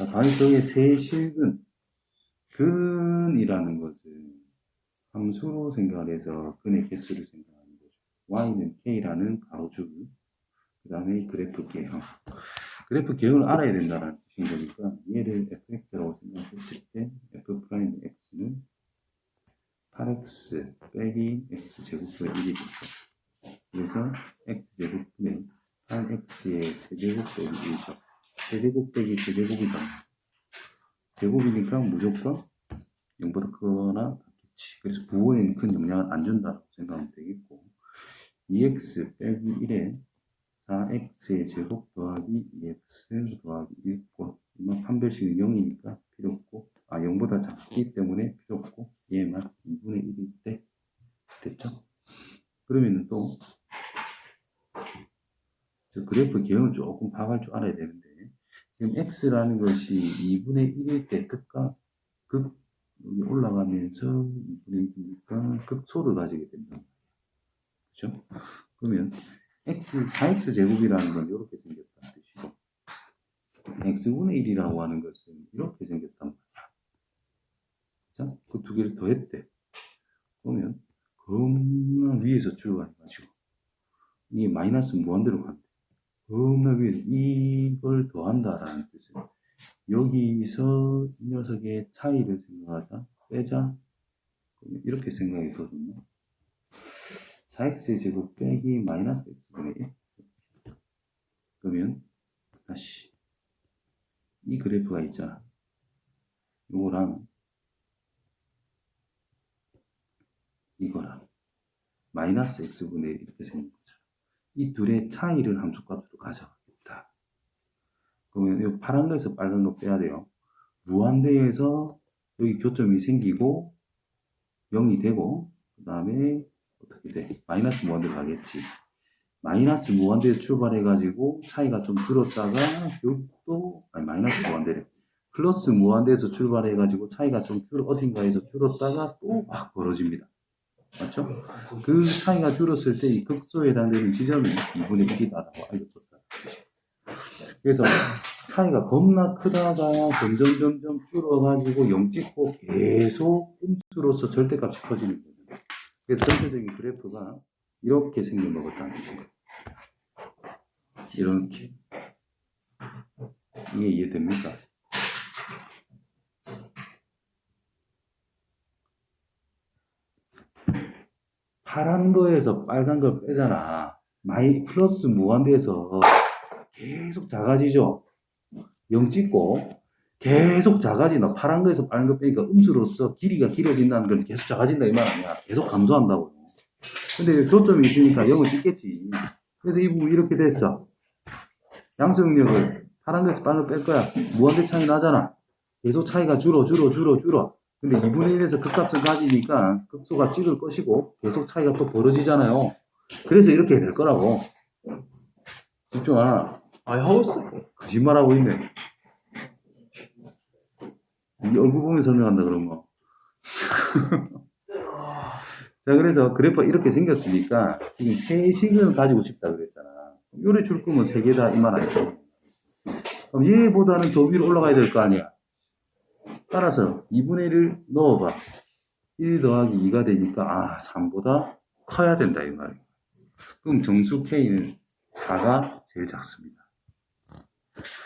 자, 가위성의 세식은 근이라는 것은 함수로 생각을 해서 근의 개수를 생각하는 거죠. y는 k라는 가로줄, 그 다음에 그래프 개형. 그래프 개형을 알아야 된다는 뜻인 거니까 얘를 fx라고 생각했을 때 f 프라임 x는 8x 빼기 x 제곱분의 1이겠죠. 그래서 x 제곱분의 8x의 세제곱 빼기 1이죠. 세제곱 빼기 세제곱이잖아. 제곱이니까 무조건 0보다 크거나 같겠지. 그래서 부호에는 큰 영향을 안 준다고 생각하면 되겠고 2x 빼기 1에 4x의 제곱 더하기 2x 더하기 1꼴 이만 판별식은 0이니까 필요 없고 아 0보다 작기 때문에 필요 없고 얘만 2분의 1일 때 됐죠? 그러면은 또저 그래프 개형을 조금 파악할 줄 알아야 되는데 지금 x라는 것이 2분의 1일 때 극과 극 여기 올라가면서 2분의 1이니까 극소를 가지게 된다. 그죠? 그러면 x, 4x 제곱이라는 건 이렇게 생겼다는 뜻이고 x분의 1이라고 하는 것은 이렇게 생겼단 말이야. 자, 그 두 개를 더했대. 그러면 겁나 위에서 줄어가지고 이게 마이너스 무한대로 간대. 위에서 이걸 더한다라는 뜻은 여기서 이 녀석의 차이를 생각하자. 빼자. 이렇게 생각이 거든요. 4x의 제곱 빼기 마이너스 x분의 1. 그러면 다시 이 그래프가 있잖아. 요거랑 이거랑 마이너스 x분의 1 이렇게 거죠. 이 둘의 차이를 함수값으로 가져가겠다. 그러면 이 파란 거에서 빨간 거 빼야 돼요. 무한대에서 여기 교점이 생기고 0이 되고 그 다음에 어떻게 돼? 마이너스 무한대로 가겠지. 마이너스 무한대에 출발해가지고 차이가 좀 줄었다가 여기도 아니 마이너스 무한대래. 플러스 무한대에서 출발해가지고 차이가 좀 줄, 어딘가에서 줄었다가 또막 벌어집니다. 맞죠? 그 차이가 줄었을 때 이 극소에 해당되는 지점이 2분의 1이다라고 알려줬다. 그래서 차이가 겁나 크다가 점점 점점 줄어가지고 0 찍고 계속 음수로서 절대값이 커지는 거예요. 그래서 전체적인 그래프가 이렇게 생겨먹었다는 뜻이에요. 이렇게. 이게 이해됩니까? 파란 거에서 빨간 거 빼잖아. 마이 플러스 무한대에서 계속 작아지죠. 0 찍고 계속 작아진다. 파란 거에서 빨간 거 빼니까 음수로서 길이가 길어진다는 건 계속 작아진다 이 말 아니야. 계속 감소한다고. 근데 교점이 있으니까 0을 찍겠지. 그래서 이 부분 이렇게 됐어. 양수역력을 파란 거에서 빨간 거 뺄 거야. 무한대 차이 나잖아. 계속 차이가 줄어 줄어 줄어 줄어. 근데 2분의 1에서 극값을 가지니까 극소가 찍을 것이고 계속 차이가 또 벌어지잖아요. 그래서 이렇게 될 거라고. 집중하라. 아니 하고 있어. 거짓말하고 있네. 이 얼굴 보면 설명한다 그런 거. 자, 그래서 그래프가 이렇게 생겼으니까 지금 세 식을 가지고 싶다 그랬잖아. 요래 줄 거면 세 개다 이만 아니죠. 그럼 얘보다는 더 위로 올라가야 될 거 아니야. 따라서 2분의 1을 넣어봐. 1 더하기 2가 되니까, 아, 3보다 커야 된다, 이 말이야. 그럼 정수 K는 4가 제일 작습니다.